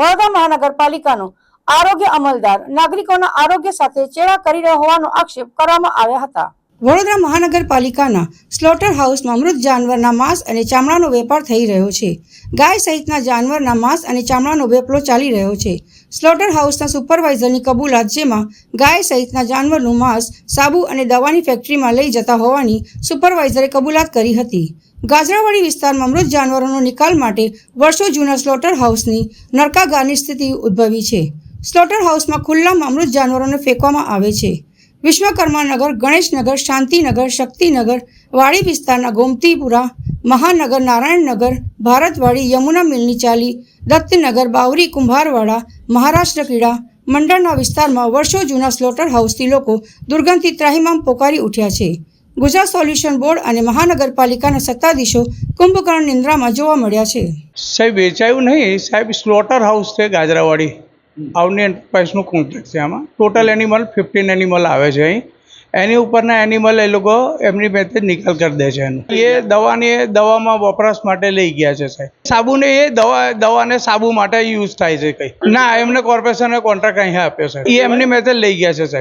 વડોદરા મહાનગરપાલિકાનો આરોગ્ય અમલદાર, નાગરિકોના આરોગ્ય સાથે ચેડા કરી રહ્યો હોવાનો આક્ષેપ કરવામાં આવ્યા હતા. વડોદરા મહાનગરપાલિકાના સ્લોટર હાઉસમાં મૃત જાનવરના માંસ અને ચામડાનો વેપાર થઈ રહ્યો છે. ગાય સહિતના જાનવરના માંસ અને ચામડાનો વેપલો ચાલી રહ્યો છે. સ્લોટર હાઉસના સુપરવાઇઝરની કબૂલાત જેમાં ગાય સહિતના જાનવરનું માંસ સાબુ અને દવાની ફેક્ટરીમાં લઈ જતા હોવાની સુપરવાઇઝરે કબૂલાત કરી હતી. ગાજરાવાડી વિસ્તારમાં મૃત જાનવરોનો નિકાલ માટે વર્ષો જૂના સ્લોટર હાઉસની નરકાગારની સ્થિતિ ઉદ્ભવી છે. સ્લોટર હાઉસમાં ખુલ્લામાં મૃત જાનવરોને ફેંકવામાં આવે છે. વિશ્વકર્માનગર ગણેશનગર શાંતિનગર શક્તિનગર વાડી વિસ્તારના ગોમતીપુરા, મહાનગર નારાયણનગર ભારતવાડી, યમુના મિલની ચાલી, દત્તનગર, બાવરી, કુંભારવાડા, મહારાષ્ટ્ર ક્રીડા મંડળના વિસ્તારમાં વર્ષો જૂના સ્લોટર હાઉસથી લોકો દુર્ગંધથી ત્રાહિમામ પોકારી ઉઠ્યા છે. ગુજરાત સોલ્યુશન બોર્ડ અને મહાનગરપાલિકાના સત્તાધીશો કુંભકર્ણ નિંદ્રામાં જોવા મળ્યા છે. સાહેબ, વેચાયું નહીં. સાહેબ, સ્લોટર હાઉસ છે ગાજરાવાડી. આવની એન્ટરપ્રાઇઝનું કોન્ટ્રાક્ટ છે આમાં. ટોટલ એનિમલ ફિફ્ટીન એનિમલ આવે છે અહીં. એની ઉપરના એનિમલ એ લોકો એમની મેથે નિકાલ કરી દે છે એનું. એ દવાની એ દવામાં વપરાશ માટે લઈ ગયા છે સાહેબ. સાબુને એ દવા, દવાને સાબુ માટે યુઝ થાય છે કંઈ. ના, એમને કોર્પોરેશને કોન્ટ્રાક્ટ અહીંયા આપ્યો છે. એ એમની મેથે લઈ ગયા છે સાહેબ.